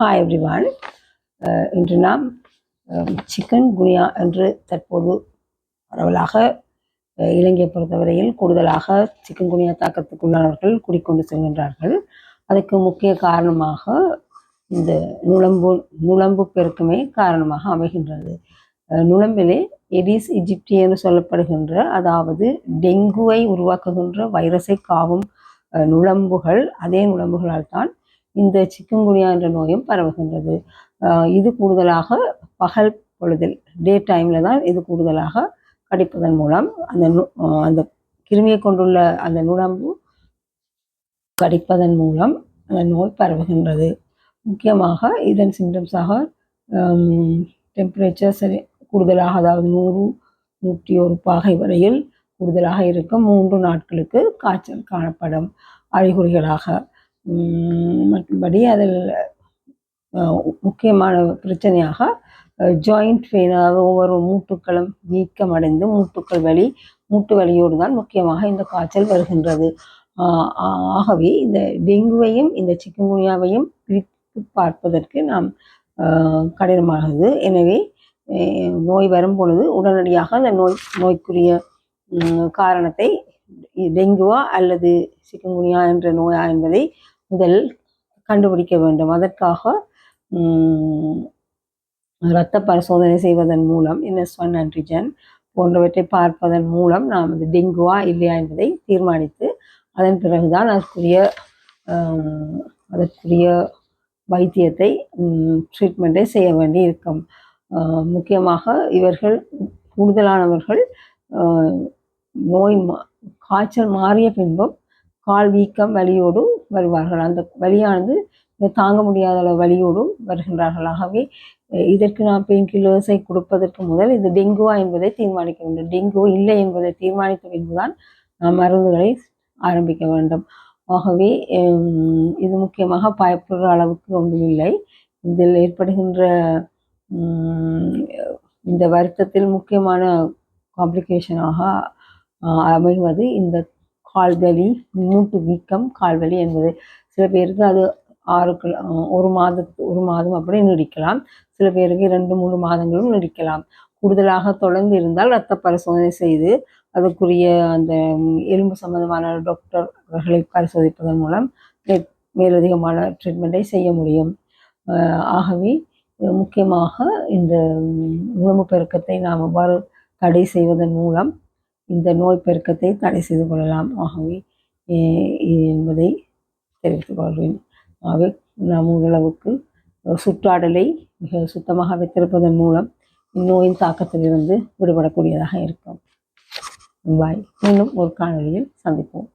Hi everyone uh, இன்று நாம் um, chicken குனியா என்று தற்போது பரவலாக uh, இலங்கையை பொறுத்தவரையில் கூடுதலாக சிக்கன் குனியா தாக்கத்துக்குள்ளானவர்கள் குடிக்கொண்டு செல்கின்றார்கள். அதுக்கு முக்கிய காரணமாக இந்த நுழம்பு நுழம்பு பெருக்கமே காரணமாக அமைகின்றது. Uh, நுழம்பிலே எடிஸ் இஜிப்டி என்று சொல்லப்படுகின்ற அதாவது டெங்குவை உருவாக்குகின்ற வைரஸை காவும் நுழம்புகள் அதே நுழம்புகளால் தான் இந்த சிக்கன்குனியா என்ற நோயும் பரவுகின்றது. இது கூடுதலாக பகல் பொழுதில் டே டைமில் தான் இது கூடுதலாக கடிப்பதன் மூலம் அந்த நு- அந்த கிருமியை கொண்டுள்ள அந்த நுழம்பு கடிப்பதன் மூலம் அந்த நோய் பரவுகின்றது. முக்கியமாக இதன் சிம்டம்ஸாக டெம்பரேச்சர் சரி கூடுதலாக அதாவது நூறு நூற்றி ஒரு பாகை வரையில் கூடுதலாக இருக்கும். மூன்று நாட்களுக்கு காய்ச்சல் காணப்படும். அறிகுறிகளாக மற்றபடி அதில் முக்கியமான பிரச்சனையாக ஜாயிண்ட் பெயின் அதாவது ஒவ்வொரு மூட்டுக்களும் வீக்கமடைந்து மூட்டுக்கள் வலி மூட்டு வலியோடு தான் முக்கியமாக இந்த காய்ச்சல் வருகின்றது. ஆ- ஆகவே இந்த டெங்குவையும் இந்த சிக்கன்குனியாவையும் பிரித்து பார்ப்பதற்கு நாம் கடினமாகுது எனவே நோய் வரும் பொழுது உடனடியாக அந்த நோய் நோய்க்குரிய காரணத்தை டெங்குவா அல்லது சிக்கன்குனியா என்ற நோயா என்பதை முதல் கண்டுபிடிக்க வேண்டும். அதற்காக இரத்த பரிசோதனை செய்வதன் மூலம் என்எஸ் ஒன் ஆன்டிஜன் போன்றவற்றை பார்ப்பதன் மூலம் நாம் அது டெங்குவா இல்லையா என்பதை தீர்மானித்து அதன் பிறகுதான் அதற்குரிய அதற்குரிய வைத்தியத்தை ட்ரீட்மெண்ட்டை செய்ய வேண்டி இருக்கும் முக்கியமாக இவர்கள் கூடுதலானவர்கள் நோய் மா- காய்ச்சல் மாறிய பின்பும் கால் வீக்கம் வலியோடு வருவார்கள். அந்த வலியானது தாங்க முடியாத அளவு வலியோடும் வருகின்றார்கள். ஆகவே இதற்கு நாம் பெயின் கில்லர்ஸை கொடுப்பதற்கு முதல் இது டெங்குவா என்பதை தீர்மானிக்க வேண்டும். டெங்கு இல்லை என்பதை தீர்மானித்த பின்புதான் நாம் மருந்துகளை ஆரம்பிக்க வேண்டும். ஆகவே இது முக்கியமாக பயப்படுற அளவுக்கு ஒன்றுமில்லை இதில் ஏற்படுகின்ற இந்த வருத்தத்தில் முக்கியமான காம்ப்ளிகேஷனாக அமைவது இந்த கால்வலி மூட்டு வீக்கம் கால்வலி என்பது சில பேருக்கு அது ஆறு கிலோ ஒரு மாதத்து ஒரு மாதம் அப்படி நீடிக்கலாம். சில பேருக்கு இரண்டு மூணு மாதங்களும் நீடிக்கலாம். கூடுதலாக தொடர்ந்து இருந்தால் இரத்த பரிசோதனை செய்து அதற்குரிய அந்த எலும்பு சம்பந்தமான டாக்டர்களை பரிசோதிப்பதன் மூலம் மேலதிகமான ட்ரீட்மெண்ட்டை செய்ய முடியும். ஆகவே முக்கியமாக இந்த உணவு பெருக்கத்தை நாம் எவ்வாறு தடை செய்வதன் மூலம் இந்த நோய் பெருக்கத்தை தடை செய்து கொள்ளலாம். ஆகவே என்பதை தெரிவித்துக் கொள்வேன் ஆகவே நாம் ஓரளவுக்கு சுற்றாடலை மிக சுத்தமாக வைத்திருப்பதன் மூலம் இந்நோயின் தாக்கத்திலிருந்து விடுபடக்கூடியதாக இருக்கும். பாய். மீண்டும் ஒரு காணொலியில் சந்திப்போம்.